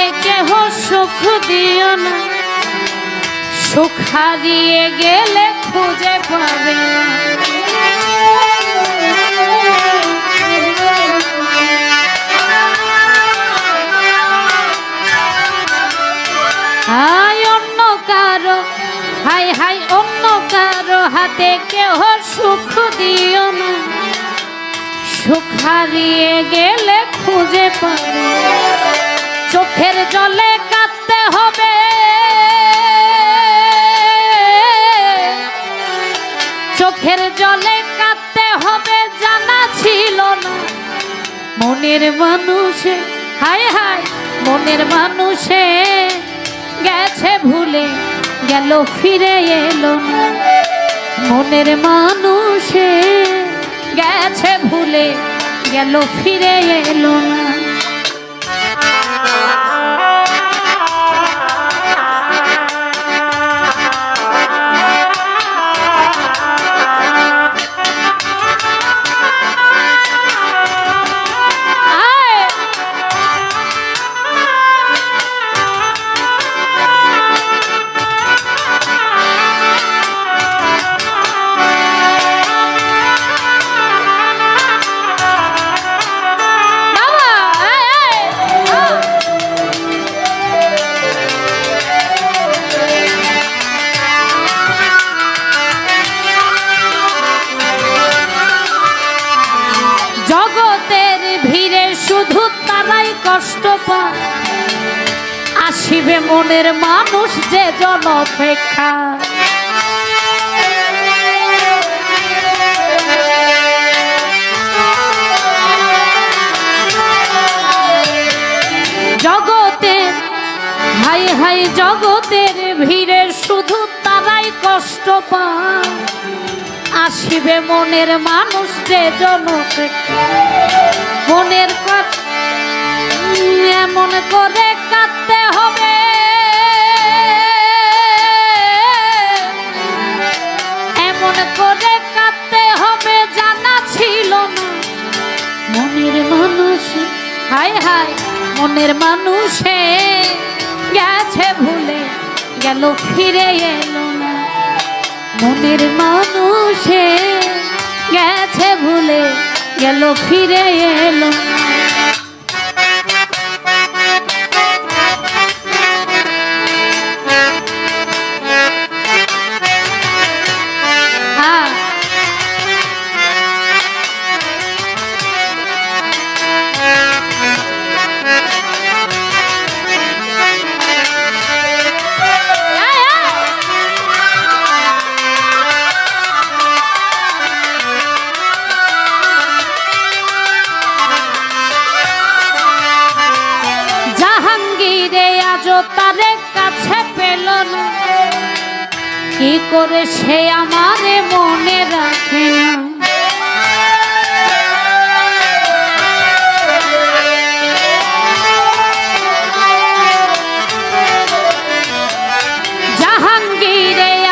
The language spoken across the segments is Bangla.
হাতে কেহ সুখ দিও না। সুখ হারিয়ে গেলে খুঁজে পাবে। হাই অন্য কারও হাই হাই অন্য কারও হাতে কেহ সুখ দিও না। সুখ গেলে খুঁজে পাবে চোখের জলে কাঁদতে হবে। চোখের জলে কাঁদতে হবে জানা ছিল না। মনের মানুষে, হায় হায়, মনের মানুষে গেছে ভুলে, গেল, ফিরে এলো না। মনের মানুষে গেছে ভুলে, গেল, ফিরে এলো না। কষ্ট পায়। আসিবে মনের মানুষ যে জন অপেক্ষা। জগতে হাই হাই জগতের ভিড়ে শুধু তারাই কষ্ট পায়। আসিবে মনের মানুষ যে জন মনের কথা এমন করে কাঁদতে হবে। এমন করে কাঁদতে হবে, জানা ছিল না। মনের মানুষ, হায় হায়, মনের মানুষে গেছে ভুলে, গেল, ফিরে এলো না। মনের মানুষে গেছে ভুলে, গেল, ফিরে এলো না। তারে কাছে পেল না। কি করে সে আমারে মনে রাখে না?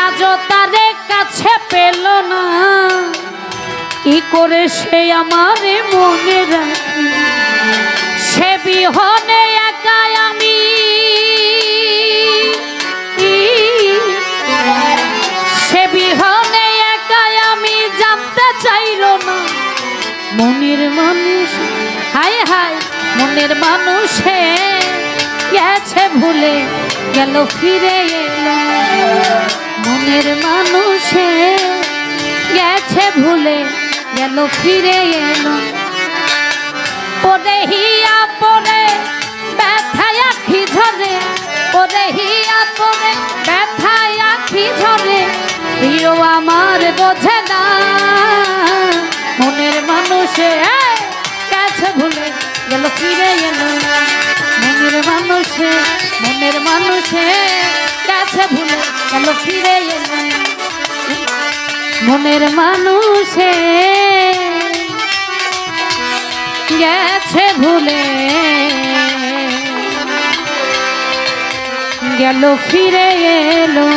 আজ কাছে পেল না। করে সে আমারে মনে রাখে? সে বিহনে একাই মনের মানুষে গেছে ভুলে গেল, ফিরে এলো। মনের মানুষে গেছে ভুলে গেল, ফিরে এলো। পরে হিয়া পরে ব্যথায় আখি ঝরে পরে হিয়া পরে ব্যথায় আখি ঝরে, প্রিয় আমার বোঝে না মনের মানুষে ফিরে এলো। মনের মানুষে মনের মানুষে গেছে ভুলে গেল, ফিরে এলো। মনের মানুষে গেছে ভুলে। গেল, ফিরে এলো।